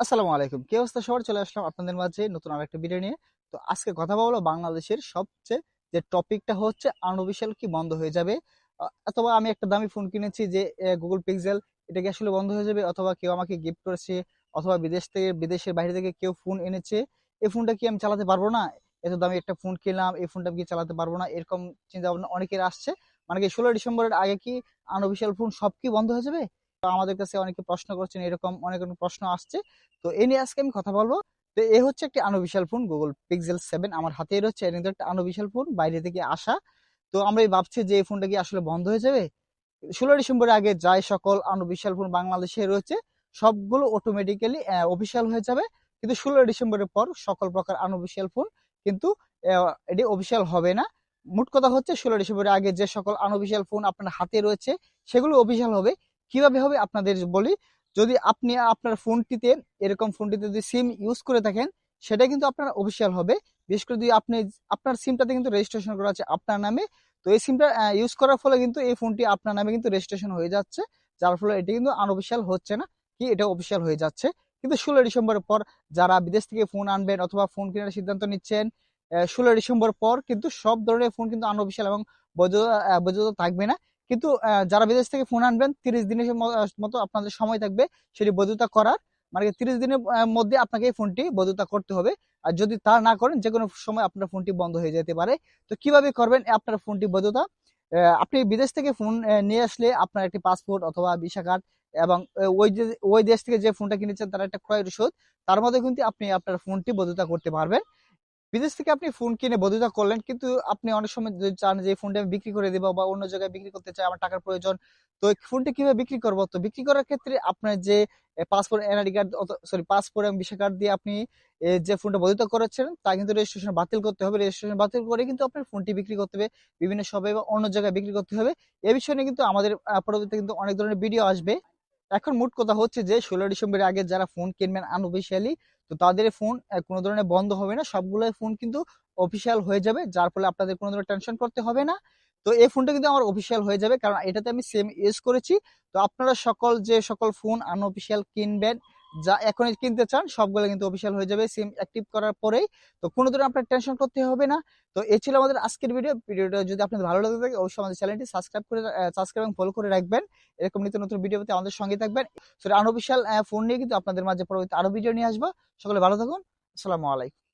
আসসালামু আলাইকুম। কি অবস্থা? সবার চলে আসলাম আপনাদের মাঝে নতুন আরেকটা ভিডিও নিয়ে। তো আজকে কথা বলব বাংলাদেশের সবচেয়ে যে টপিকটা হচ্ছে আনঅফিসিয়াল কি বন্ধ হয়ে যাবে? অথবা আমি একটা দামি ফোন কিনেছি যে গুগল পিক্সেল এটা কি আসলে বন্ধ হয়ে যাবে? অথবা কেউ আমাকে গিফট করেছে, অথবা বিদেশ থেকে, বিদেশের বাইরে থেকে কেউ ফোন এনেছে, এই ফোনটা কি আমি চালাতে পারব না? এত দামি একটা ফোন কিনলাম, এই ফোনটা কি চালাতে পারব না? এরকম চিন্তা ভাবনা অনেকের আসছে। মানে কি ষোলো ডিসেম্বরের আগে কি আনঅফিসিয়াল ফোন সব কি বন্ধ হয়ে যাবে? আমাদের কাছে অনেকে প্রশ্ন করছেন, এরকম অনেক অনেক প্রশ্ন আসছে। তো এ নিয়ে আজকে আমি কথা বলব। তো এ হচ্ছে একটি unofficial phone Google Pixel seven আমার হাতেই রয়েছে এটা কিন্তু একটা আনঅফিসিয়াল ফোন, বাইরে থেকে আসা। তো আমরা এই ভাবছি যে এই ফোনটা কি আসলে বন্ধ হয়ে যাবে? ষোলো ডিসেম্বরের আগে যাই সকল আনঅফিসিয়াল ফোন বাংলাদেশে রয়েছে, সবগুলো অটোমেটিক্যালি অফিসিয়াল হয়ে যাবে। কিন্তু ষোলো ডিসেম্বরের পর সকল প্রকার আনঅফিসিয়াল ফোন কিন্তু এটি অফিসিয়াল হবে না। মোট কথা হচ্ছে ষোলো ডিসেম্বরের আগে যে সকল আনঅফিসিয়াল ফোন আপনার হাতে রয়েছে, সেগুলো অফিসিয়াল হবে। কীভাবে হবে আপনাদের বলি, যদি আপনি আপনার ফোনটিতে এরকম ফোনটিতে যদি সিম ইউজ করে থাকেন, সেটা কিন্তু আপনার অফিসিয়াল হবে। বিশেষ করে যদি আপনি আপনার সিমটাতে কিন্তু রেজিস্ট্রেশন করা আছে আপনার নামে, তো এই সিমটা ইউজ করার ফলে কিন্তু এই ফোনটি আপনার নামে কিন্তু রেজিস্ট্রেশন হয়ে যাচ্ছে, যার ফলে এটি কিন্তু আনঅফিসিয়াল হচ্ছে না, কি এটা অফিসিয়াল হয়ে যাচ্ছে। কিন্তু ষোলো ডিসেম্বরের পর যারা বিদেশ থেকে ফোন আনবেন অথবা ফোন কেনার সিদ্ধান্ত নিচ্ছেন ষোলো ডিসেম্বর পর কিন্তু সব ধরনের ফোন কিন্তু আনঅফিসিয়াল এবং বৈধতা বৈধতা থাকবে না। কিন্তু যারা বিদেশ থেকে ফোন আনবেন, তিরিশ দিনের মতো আপনাদের সময় থাকবে সেটি বৈধতা করার। মানে তিরিশ দিনের মধ্যে আপনাকে এই ফোনটি বৈধতা করতে হবে। আর যদি তা না করেন যে কোনো সময় আপনার ফোনটি বন্ধ হয়ে যেতে পারে। তো কীভাবে করবেন আপনার ফোনটি বৈধতা? আপনি বিদেশ থেকে ফোন নিয়ে আসলে আপনার একটি পাসপোর্ট অথবা ভিসা কার্ড এবং ওই যে, ওই দেশ থেকে যে ফোনটা কিনেছেন তার একটা ক্রয় রসিদ, তার মধ্যে কিন্তু আপনি আপনার ফোনটি বৈধতা করতে পারবেন। বিদেশ থেকে আপনি ফোন কিনে বৈধতা করলেন, কিন্তু আপনি অনেক সময় চান যে ফোনটা আমি বিক্রি করে দেবো বা অন্য জায়গায় বিক্রি করতে চাই, আমার টাকার প্রয়োজন, তো এই ফোনটি কীভাবে বিক্রি করব? তো বিক্রি করার ক্ষেত্রে আপনার যে passport NID card sorry passport এবং ভিসা কার্ড দিয়ে আপনি যে ফোনটা বৈধতা করেছেন, তা কিন্তু রেজিস্ট্রেশন বাতিল করতে হবে। রেজিস্ট্রেশন বাতিল করে কিন্তু আপনার ফোনটি বিক্রি করতে হবে। বিভিন্ন শপে বা অন্য জায়গায় বিক্রি করতে হবে। এ বিষয়ে নিয়ে কিন্তু আমাদের পরবর্তীতে কিন্তু অনেক ধরনের ভিডিও আসবে। এখন মোট কথা হচ্ছে যে, ষোলো ডিসেম্বরের আগে যারা ফোন কিনবেন আনঅফিসিয়ালি তো তাদের ফোন কোনো ধরনের বন্ধ হবে না। সবগুলো ফোন কিন্তু অফিসিয়াল হয়ে যাবে, যার ফলে আপনাদের কোনো ধরনের টেনশন করতে হবে না। তো এই ফোনটা কিন্তু আমার অফিসিয়াল হয়ে যাবে, কারণ এটাতে আমি সেম ইউজ করেছি। তো আপনারা সকল, যে সকল ফোন আনঅফিসিয়াল কিনবেন যা এখনই কিনতে চান, সবগুলো কিন্তু অফিসিয়াল হয়ে যাবে সিম অ্যাক্টিভ করার পরেই। তো কোনো ধরনের আপনার টেনশন করতে হবে না। তো এ ছিল আমাদের আজকের ভিডিও ভিডিওটা যদি আপনাদের ভালো লাগে থাকে, অবশ্যই আমাদের চ্যানেলটি সাবস্ক্রাইব করে সাবস্ক্রাইব এবং ফলো করে রাখবেন। এরকম নিত্য নতুন ভিডিও পেতে আমাদের সঙ্গে থাকবেন। সরি আনঅফিসিয়াল ফোন নিয়ে কিন্তু আপনাদের মাঝে পরবর্তী আরও ভিডিও নিয়ে আসব। সকলে ভালো থাকুন। আসসালামু আলাইকুম।